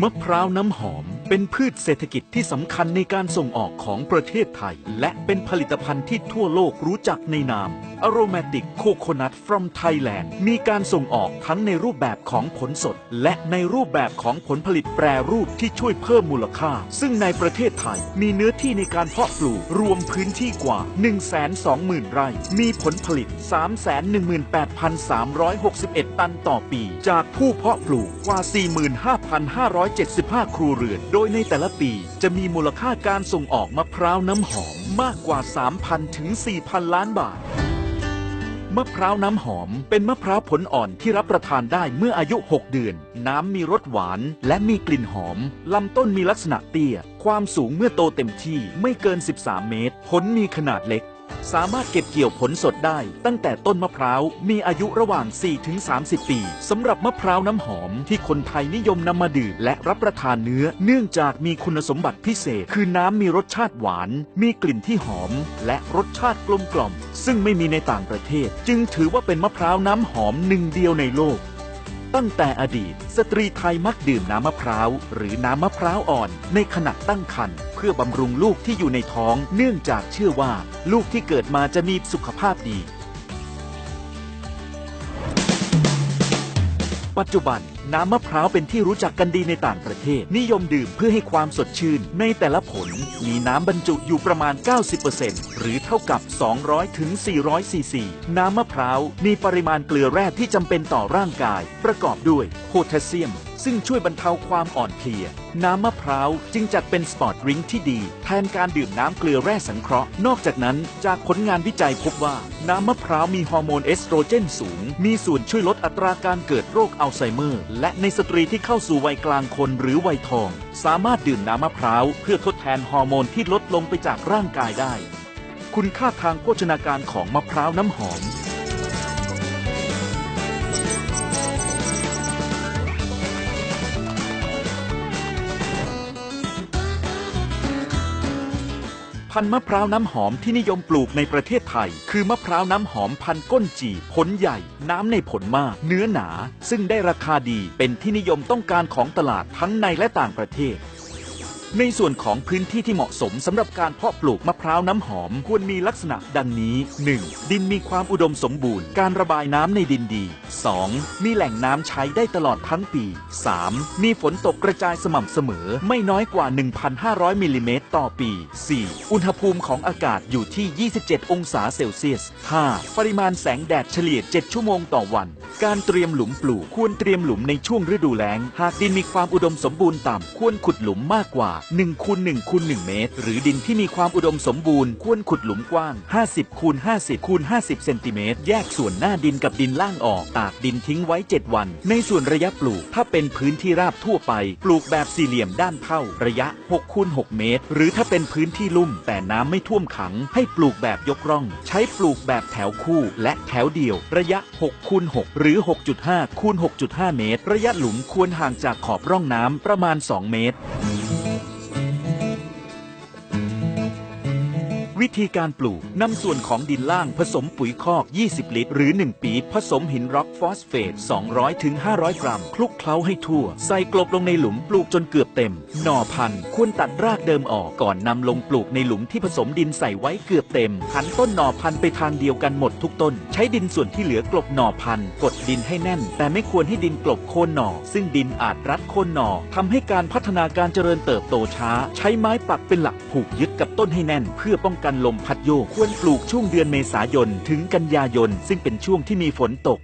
มะพร้าวน้ำหอม เป็นพืชเศรษฐกิจที่สำคัญในการส่งออกของประเทศไทย และเป็นผลิตภัณฑ์ที่ทั่วโลกรู้จักในนาม Aromatic Coconut from Thailand มีการส่งออกทั้งในรูปแบบของผลสด และในรูปแบบของผลผลิตแปรรูปที่ช่วยเพิ่มมูลค่า ซึ่งในประเทศไทยมีเนื้อที่ในการเพาะปลูกรวมพื้นที่กว่า 120,000 ไร่ มีผลผลิต 318,361 ตันต่อปี จากผู้เพาะปลูกกว่า 45,575 ครัวเรือนโดยในแต่ละปีจะมีมูลค่าการส่งออกมะพร้าวน้ำหอมมากกว่า 3,000 ถึง 4,000 ล้านบาท มะพร้าวน้ำหอมเป็นมะพร้าวผลอ่อนที่รับประทานได้เมื่ออายุ 6 เดือน น้ำมีรสหวานและมีกลิ่นหอม ลำต้นมีลักษณะเตี้ย ความสูงเมื่อโตเต็มที่ไม่เกิน 13 เมตร ผลมีขนาดเล็ก สามารถเก็บเกี่ยวผลสดได้ตั้งแต่ต้นมะพร้าวมีอายุระหว่าง 4-30 ปีสำหรับมะพร้าวน้ำหอมที่คนไทยนิยมนำมาดื่มและรับประทานเนื้อ เนื่องจากมีคุณสมบัติพิเศษ คือน้ำมีรสชาติหวาน มีกลิ่นที่หอม และรสชาติกลมกล่อม ซึ่งไม่มีในต่างประเทศ จึงถือว่าเป็นมะพร้าวน้ำหอมหนึ่งเดียวในโลก ตั้งแต่อดีต สตรีไทยมักดื่มน้ำมะพร้าว หรือน้ำมะพร้าวอ่อน ในขณะตั้งครรภ์ เพื่อบำรุงลูกที่อยู่ในท้อง เนื่องจากเชื่อว่าลูกที่เกิดมาจะมีสุขภาพดี ปัจจุบันน้ำมะพร้าวเป็นที่รู้จักกันดีในต่างประเทศ นิยมดื่มเพื่อให้ความสดชื่น ในแต่ละผลมีน้ำบรรจุอยู่ประมาณ 90%หรือเท่ากับ 200ถึง400ซีซีน้ำมะพร้าวมีปริมาณเกลือแร่ที่จำเป็นต่อร่างกาย ประกอบด้วยโพแทสเซียม ซึ่งช่วยบรรเทาความอ่อนเพลีย น้ำมะพร้าวจึงจัดเป็นสปอร์ตริงที่ดี แทนการดื่มน้ำเกลือแร่สังเคราะห์ นอกจากนั้นจากผลงานวิจัยพบว่า น้ำมะพร้าวมีฮอร์โมนเอสโตรเจนสูง มีส่วนช่วยลดอัตราการเกิดโรคอัลไซเมอร์ และในสตรีที่เข้าสู่วัยกลางคนหรือวัยทอง สามารถดื่มน้ำมะพร้าวเพื่อทดแทนฮอร์โมนที่ลดลงไปจากร่างกายได้ คุณค่าทางโภชนาการของมะพร้าวน้ำหอม พันธุ์มะพร้าวน้ำหอมที่นิยมปลูกในประเทศไทย คือมะพร้าวน้ำหอมพันก้นจีบผลใหญ่ น้ำในผลมาก เนื้อหนา ซึ่งได้ราคาดีเป็นที่นิยมต้องการของตลาดทั้งในและต่างประเทศ ในส่วนของพื้นที่ที่เหมาะสมสำหรับการเพาะปลูกมะพร้าวน้ำหอมควรมีลักษณะดังนี้ 1. ดินมีความอุดมสมบูรณ์ การระบายน้ำในดินดี 2. มีแหล่งน้ำใช้ได้ตลอดทั้งปี 3. มีฝนตกกระจายสม่ำเสมอ ไม่น้อยกว่า 1,500มิลลิเมตรต่อปี 4. อุณหภูมิของอากาศอยู่ที่ 27 องศาเซลเซียส 5. ปริมาณแสงแดดเฉลี่ย 7 ชั่วโมงต่อวัน การเตรียมหลุมปลูกควรเตรียมหลุมในช่วงฤดูแล้ง หากดินมีความอุดมสมบูรณ์ต่ำควรขุดหลุมมากกว่า1คูณ1คูณ1เมตร หรือดินที่มีความอุดมสมบูรณ์ควรขุดหลุมกว้าง 50คูณ50คูณ50เซนติเมตรแยกส่วนหน้าดินกับดินล่างออก ตากดินทิ้งไว้ 7 วัน ในส่วนระยะปลูก ถ้าเป็นพื้นที่ราบทั่วไป ปลูกแบบสี่เหลี่ยมด้านเท่า ระยะ6คูณ6เมตร หรือถ้าเป็นพื้นที่ลุ่ม แต่น้ำไม่ท่วมขัง ให้ปลูกแบบยกร่อง ใช้ปลูกแบบแถวคู่ และแถวเดียว ระยะ6คูณ6หรือ 6.5คูณ6.5 เมตร ระยะหลุมควรห่างจากขอบร่องน้ำประมาณ 2 เมตร วิธีการปลูกนำส่วนของดินล่างผสมปุ๋ยคอก 20 ลิตร หรือ 1 ปีผสมหินร็อกฟอสเฟต 200ถึง500 กรัม คลุกเคล้าให้ทั่ว ใส่กลบลงในหลุมปลูกจนเกือบเต็ม หน่อพันธุ์ควรตัดรากเดิมออกก่อนนำลงปลูกในหลุมที่ผสมดินใส่ไว้เกือบเต็มหันต้นหน่อพันธุ์ไปทางเดียวกันหมดทุกต้น ใช้ดินส่วนที่เหลือกลบหน่อพันธุ์กดดินให้แน่น แต่ไม่ควรให้ดินกลบโคนหน่อ ซึ่งดินอาจรัดโคนหน่อทำให้การพัฒนาการเจริญเติบโตช้า ใช้ไม้ปักเป็นหลักผูกยึดกับต้นให้แน่น เพื่อป้องกันลมพัดโยกควรปลูกช่วงเดือนเมษายนถึงกันยายน ซึ่งเป็นช่วงที่มีฝนตก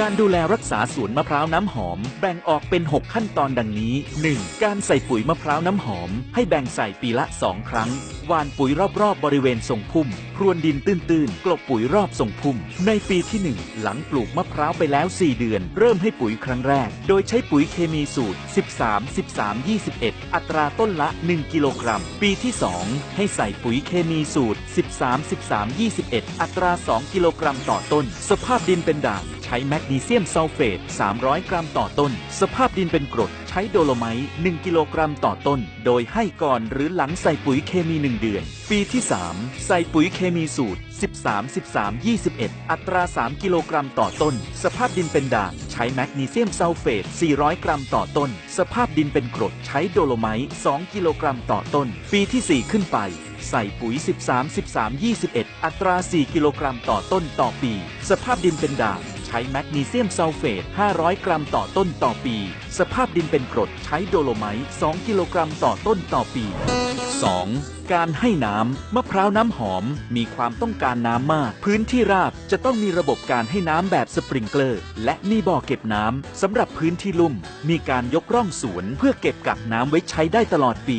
การดูแลรักษาสวนมะพร้าวน้ำหอม แบ่งออกเป็น 6 ขั้นตอนดังนี้ 1. การใส่ปุ๋ยมะพร้าวน้ำหอม ให้แบ่งใส่ปีละ 2 ครั้งหว่านปุ๋ยรอบๆบบริเวณทรงพุ่ม พรวนดินตื้นๆ กลบปุ๋ยรอบทรงพุ่ม ในปีที่ 1 หลังปลูกมะพร้าวไปแล้ว 4 เดือน เริ่มให้ปุ๋ยครั้งแรก โดยใช้ปุ๋ยเคมีสูตร 13 13 21 อัตราต้นละ 1 กิโลกรัม ปีที่ 2 ให้ใส่ปุ๋ยเคมีสูตร 13 13 21 อัตรา 2 กิโลกรัมต่อต้น สภาพดินเป็นด่าง ช้ช้แมกนีเซียมซัลเฟต 300 กรัมต่อต้น สภาพดินเป็นกรด ใช้โดโลไมต์1กิโลกรัมต่อต้น โดยให้ก่อนหรือหลังใส่ปุ๋ยเคมี 1 เดือน ปีที่ 3 ใส่ปุ๋ยเคมีสูตร 13 13 21 อัตรา 3 กิโลกรัมต่อต้น สภาพดินเป็นด่าง ใช้แมกนีเซียมซัลเฟต 400 กรัมต่อต้น สภาพดินเป็นกรด ใช้โดโลไมต์2กิโลกรัมต่อต้น ปีที่ 4 ขึ้นไปใส่ปุ๋ย 13 13 21 อัตรา 4 กิโลกรัมต่อต้นต่อปี สภาพดินเป็นด่าง ช้แมกนีเซียมซัลเฟต 500 กรัมต่อต้นต่อปี สภาพดินเป็นกรดใช้โดโลไมต์2กิโลกรัมต่อต้นต่อปี 2. การให้น้ำมะพร้าวน้ำหอมมีความต้องการน้ำมาก พื้นที่ราบจะต้องมีระบบการให้น้ำแบบสปริงเกอร์ และมีบ่อเก็บน้ำสำหรับพื้นที่ลุ่ม มีการยกร่องสวนเพื่อเก็บกักน้ำไว้ใช้ได้ตลอดปี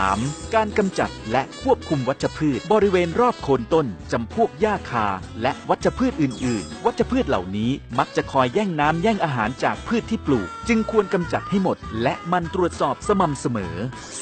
3. การกำจัดและควบคุมวัชพืช บริเวณรอบโคนต้นจำพวกหญ้าคา และวัชพืชอื่น ๆ วัชพืชเหล่านี้มักจะคอยแย่งน้ำแย่งอาหารจากพืชที่ปลูกจึงควรกำจัดให้หมด และมันตรวจสอบสม่ำเสมอ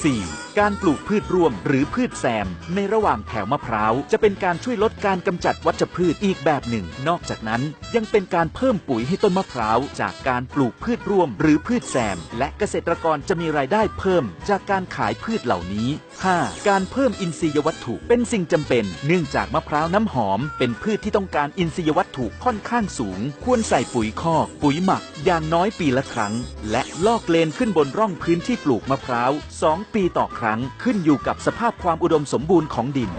4. การปลูกพืชร่วมหรือพืชแซม ในระหว่างแถวมะพร้าว จะเป็นการช่วยลดการกำจัดวัชพืชอีกแบบหนึ่ง นอกจากนั้นยังเป็นการเพิ่มปุ๋ยให้ต้นมะพร้าว จากการปลูกพืชร่วม หรือพืชแซม และเกษตรกรจะมีรายได้เพิ่ม จากการขายพืชเหล่านี้ 5. การเพิ่มอินทรียวัตถุเป็นสิ่งจำเป็น เนื่องจากมะพร้าวน้ำหอม เป็นพืชที่ต้องการอินทรียวัตถุค่อนข้างสูง ควรใส่ปุ๋ยคอกปุ๋ยหมักอย่างน้อยปีละครั้งและลอกเลนขึ้นบนร่องพื้นที่ปลูกมะพร้าว 2 ปีต่อครั้ง ขึ้นอยู่กับสภาพความอุดมสมบูรณ์ของดิน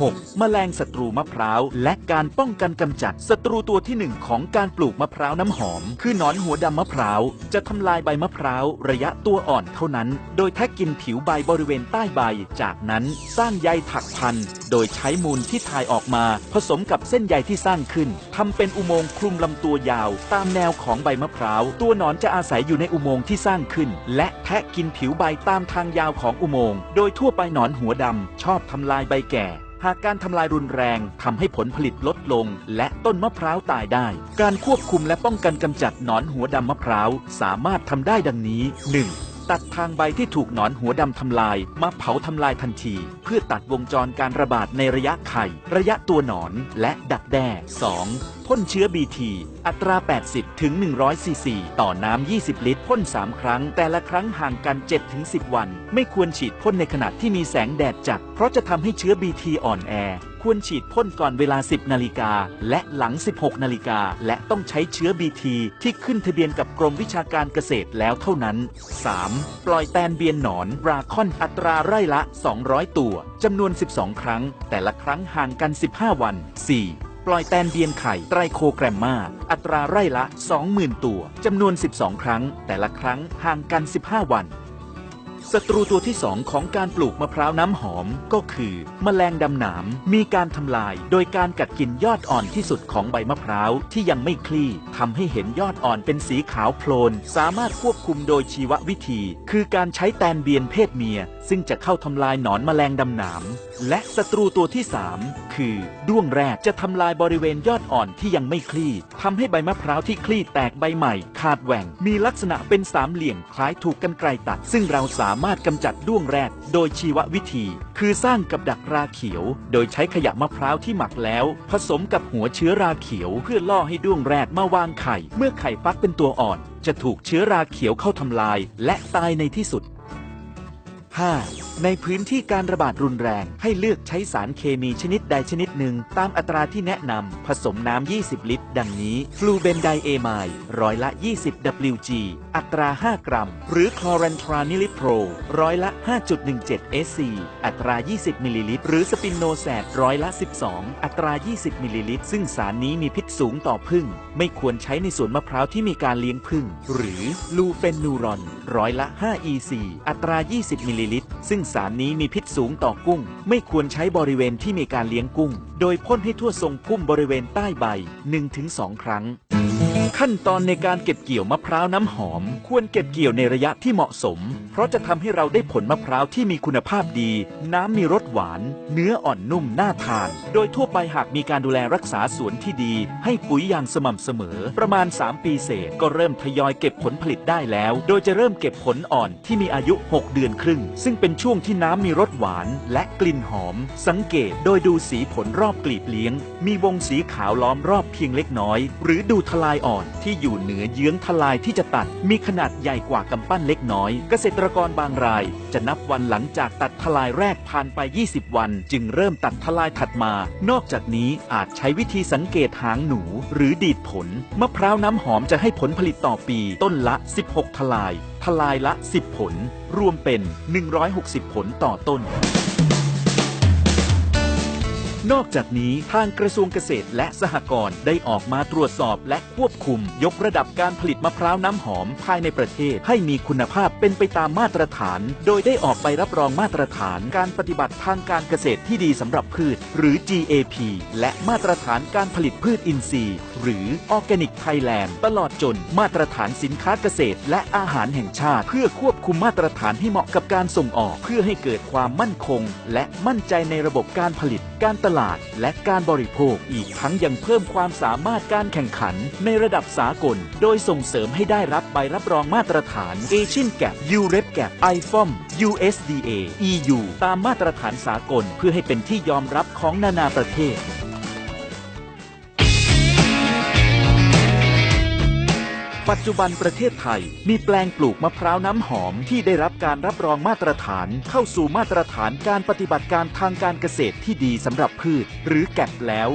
6. แมลงศัตรูมะพร้าว และการป้องกันกำจัดศัตรูตัวที่หนึ่งของการปลูกมะพร้าวน้ำหอม คือหนอนหัวดำมะพร้าว จะทำลายใบมะพร้าวระยะตัวอ่อนเท่านั้น โดยแทะกินผิวใบบริเวณใต้ใบ จากนั้นสร้างใยถักพันโดยใช้มูลที่ถ่ายออกมา ผสมกับเส้นใยที่สร้างขึ้นทำเป็นอุโมงค์คลุมลำตัวยาว ตามแนวของใบมะพร้าว ตัวหนอนจะอาศัยอยู่ในอุโมงค์ที่สร้างขึ้น และแทะกินผิวใบตามทางยาวของอุโมงค์โดยทั่วไปหนอนหัวดำชอบทำลายใบแก่ หากการทำลายรุนแรงทำให้ผลผลิตลดลง และต้นมะพร้าวตายได้ การควบคุมและป้องกันกำจัดหนอนหัวดำมะพร้าวสามารถทำได้ดังนี้ 1. ตัดทางใบที่ถูกหนอนหัวดำทำลาย มาเผาทำลายทันที เพื่อตัดวงจรการระบาดในระยะไข่ ระยะตัวหนอนและดักแด้ 2. พ่นเชื้อ BT อัตรา 80 ถึง 100ซีซีต่อน้ำ 20 ลิตรพ่น 3 ครั้ง แต่ละครั้งห่างกัน 7 ถึง 10 วัน ไม่ควรฉีดพ่นในขณะที่มีแสงแดดจัด เพราะจะทำให้เชื้อ BT อ่อนแอ ควรฉีดพ่นก่อนเวลา 10 นาฬิกา และหลัง 16 นาฬิกา และต้องใช้เชื้อ BT ที่ขึ้นทะเบียนกับกรมวิชาการเกษตรแล้วเท่านั้น 3. ปล่อยแตนเบียนหนอนราคอนอัตราไร่ละ 200 ตัวจำนวน 12 ครั้ง แต่ละครั้งห่างกัน 15 วัน 4. ปล่อยแตนเบียนไข่ไตรโคแกรมมาอัตราไร่ละ 20,000 ตัวจำนวน 12 ครั้ง แต่ละครั้งห่างกัน 15 วันศัตรูตัวที่2ของการปลูกมะพร้าวน้ำหอมก็คือแมลงดำหนามมีการทำลายโดยการกัดกินยอดอ่อนที่สุดของใบมะพร้าวที่ยังไม่คลี่ทำให้เห็นยอดอ่อนเป็นสีขาวโพลน สามารถควบคุมโดยชีววิธี คือการใช้แตนเบียนเพศเมียซึ่งจะเข้าทำลายหนอนแมลงดำหนาม และศัตรูตัวที่ 3 คือด้วงแรกจะทำลายบริเวณยอดอ่อนที่ยังไม่คลี่ทำให้ใบมะพร้าวที่คลี่แตกใบใหม่ ขาดแหว่ง มีลักษณะเป็นสามเหลี่ยมคล้ายถูกกันไกลตัด ซึ่งเราสามารถกำจัดด้วงแรกโดยชีววิธี คือสร้างกับดักราเขียว โดยใช้ขยะมะพร้าวที่หมักแล้ว ผสมกับหัวเชื้อราเขียว เพื่อล่อให้ด้วงแรกมาวางไข่ เมื่อไข่ฟักเป็นตัวอ่อน จะถูกเชื้อราเขียวเข้าทำลาย และตายในที่สุด 5. ในพื้นที่การระบาดรุนแรงให้เลือกใช้สารเคมีชนิดใดชนิดหนึ่ง ตามอัตราที่แนะนำผสมน้ำ 20 ลิตร ดังนี้ ฟลูเบนไดเอไมด์ร้อยละ 20 WG อัตรา 5 กรัม หรือคลอเรนทรานิลิโพรร้อยละ 5.17 SC อัตรา 20 มิลลิลิตร หรือสปินโนแซดร้อยละ 12 อัตรา 20 มิลลิลิตร ซึ่งสารนี้มีพิษสูงต่อผึ้งไม่ควรใช้ในสวนมะพร้าวที่มีการเลี้ยงผึ้งหรือลูเฟนนูรอนร้อยละ 5 EC อัตรา 20 มิลลิลิตร ซึ่งสารนี้มีพิษสูงต่อกุ้ง ไม่ควรใช้บริเวณที่มีการเลี้ยงกุ้ง โดยพ่นให้ทั่วทรงพุ่มบริเวณใต้ใบ 1-2 ครั้ง ขั้นตอนในการเก็บเกี่ยวมะพร้าวน้ำหอม ควรเก็บเกี่ยวในระยะที่เหมาะสม เพราะจะทำให้เราได้ผลมะพร้าวที่มีคุณภาพดี น้ำมีรสหวาน เนื้ออ่อนนุ่มน่าทาน โดยทั่วไปหากมีการดูแลรักษาสวนที่ดี ให้ปุ๋ยอย่างสม่ำเสมอ ประมาณ 3 ปีเศษก็เริ่มทยอยเก็บผลผลิตได้แล้ว โดยจะเริ่มเก็บผลอ่อนที่มีอายุ 6 เดือนครึ่ง ซึ่งเป็นช่วงที่น้ำมีรสหวาน และกลิ่นหอม สังเกตโดยดูสีผลรอบกลีบเลี้ยง มีวงสีขาวล้อมรอบเพียงเล็กน้อย หรือดูทลายอ่อนที่อยู่เหนือเยื้องทลายที่จะตัด มีขนาดใหญ่กว่ากำปั้นเล็กน้อย เกษตรกรบางราย จะนับวันหลังจากตัดทลายแรกผ่านไป 20 วัน จึงเริ่มตัดทลายถัดมา นอกจากนี้อาจใช้วิธีสังเกตหางหนู หรือดีดผลมะพร้าวน้ำหอมจะให้ผลผลิตต่อปี ต้นละ 16 ทลาย ทลายละ 10 ผล รวมเป็น 160 ผลต่อต้น นอกจากนี้ทางกระทรวงเกษตรและสหกรณ์ได้ออกมาตรวจสอบและควบคุม ยกระดับการผลิตมะพร้าวน้ำหอมภายในประเทศ ให้มีคุณภาพเป็นไปตามมาตรฐาน โดยได้ออกใบรับรองมาตรฐาน การปฏิบัติทางการเกษตรที่ดีสำหรับพืช หรือ GAP และมาตรฐานการผลิตพืชอินทรีย์ หรือ Organic Thailand ตลอดจนมาตรฐานสินค้าเกษตร และอาหารแห่งชาติ เพื่อควบคุมมาตรฐานให้เหมาะกับการส่งออก เพื่อให้เกิดความมั่นคง และมั่นใจในระบบการผลิตการตลาดและการบริโภคอีกทั้งยังเพิ่มความสามารถการแข่งขันในระดับสากล โดยส่งเสริมให้ได้รับใบรับรองมาตรฐาน Asian Gap UREP Gap IFOM USDA EU ตามมาตรฐานสากลเพื่อให้เป็นที่ยอมรับของนานาประเทศ ปัจจุบันประเทศไทยมีแปลงปลูกมะพร้าวน้ำหอมที่ได้รับการรับรองมาตรฐานเข้าสู่มาตรฐานการปฏิบัติการทางการเกษตรที่ดีสำหรับพืช หรือแก็บแล้ว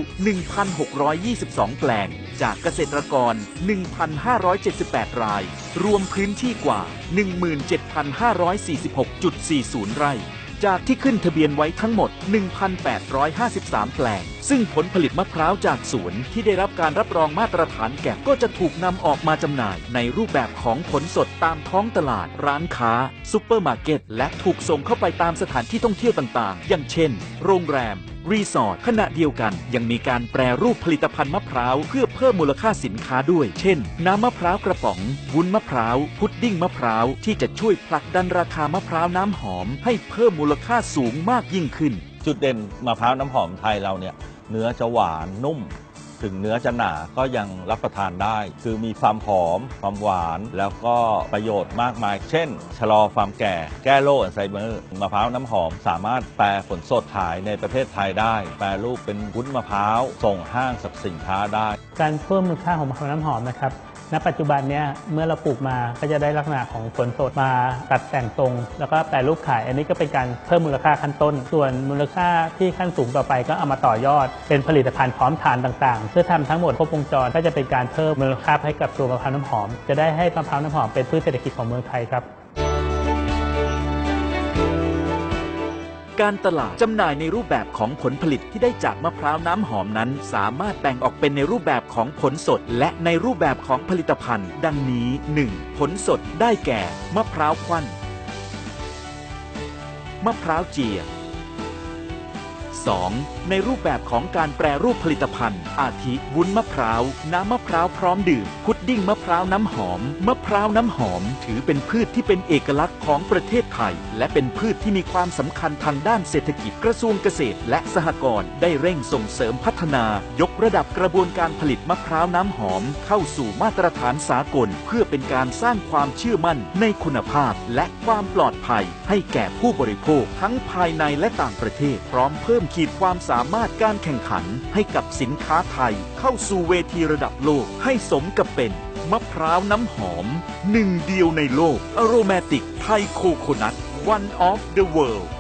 1,622 แปลง จากเกษตรกร 1,578 ราย รวมพื้นที่กว่า 17,546.40 ไร่ จากที่ขึ้นทะเบียนไว้ทั้งหมด 1,853 แปลง ซึ่งผลผลิตมะพร้าวจากสวนที่ได้รับการรับรองมาตรฐานแก็บก็จะถูกนำออกมาจำหน่ายในรูปแบบของผลสดตามท้องตลาด ร้านค้าซูเปอร์มาร์เก็ต และถูกส่งเข้าไปตามสถานที่ท่องเที่ยวต่างๆ อย่างเช่น โรงแรมรีสอร์ทขณะเดียวกันยังมีการแปรรูปผลิตภัณฑ์มะพร้าวเพื่อเพิ่มมูลค่าสินค้าด้วย เช่น น้ำมะพร้าวกระป๋องวุ้นมะพร้าวพุดดิ้งมะพร้าวที่จะช่วยผลักดันราคามะพร้าวน้ำหอม ให้เพิ่มมูลค่าสูงมากยิ่งขึ้น จุดเด่นมะพร้าวน้ำหอมไทยเราเนี่ยเนื้อจะหวานนุ่ม ถึงเนื้อจะหนาก็ยังรับประทานได้ คือมีความหอมความหวานแล้วก็ประโยชน์มากมาย เช่น ชะลอความแก่แก้โรคอัลไซเมอร์มะพร้าวน้ำหอมสามารถแปรผลสดขายในประเทศไทยได้ แปรรูปเป็นวุ้นมะพร้าวส่งห้างสรรพสินค้าได้ การเพิ่มมูลค่าของมะพร้าวน้ำหอมนะครับ ณปัจจุบันเนี่ยเมื่อเราปลูกมาก็จะได้ลักษณะของผลสดมาตัดแต่งทรง แล้วก็แปรรูปขาย อันนี้ก็เป็นการเพิ่มมูลค่าขั้นต้น ส่วนมูลค่าที่ขั้นสูงต่อไปก็เอามาต่อยอด เป็นผลิตภัณฑ์พร้อมทานต่างๆ เพื่อทำทั้งหมดครบวงจรก็จะเป็นการเพิ่มมูลค่าให้กับตัวมะพร้าวน้ำหอม จะได้ให้มะพร้าวน้ำหอมเป็นพืชเศรษฐกิจของเมืองไทยครับ การตลาดจำหน่ายในรูปแบบของผลผลิตที่ได้จากมะพร้าวน้ำหอมนั้น สามารถแบ่งออกเป็นในรูปแบบของผลสด และในรูปแบบของผลิตภัณฑ์ ดังนี้ 1. ผลสดได้แก่ มะพร้าวควันมะพร้าวเจีย 2. ในรูปแบบของการแปรรูปผลิตภัณฑ์ อาทิ วุ้นมะพร้าว น้ำมะพร้าวพร้อมดื่ม พุดดิ้งมะพร้าวน้ำหอม มะพร้าวน้ำหอม ถือเป็นพืชที่เป็นเอกลักษณ์ของประเทศไทย และเป็นพืชที่มีความสำคัญทางด้านเศรษฐกิจกระทรวงเกษตร และสหกรณ์ได้เร่งส่งเสริมพัฒนา ยกระดับกระบวนการผลิตมะพร้าวน้ำหอม เข้าสู่มาตรฐานสากล เพื่อเป็นการสร้างความเชื่อมั่นในคุณภาพ และความปลอดภัย ให้แก่ผู้บริโภคทั้งภายในและต่างประเทศพร้อมเพิ่มขีดความสามารถการแข่งขันให้กับสินค้าไทยเข้าสู่เวทีระดับโลกให้สมกับเป็น มะพร้าวน้ำหอม หนึ่งเดียวในโลกอโรแมติกไทยโคโคนัท one of the world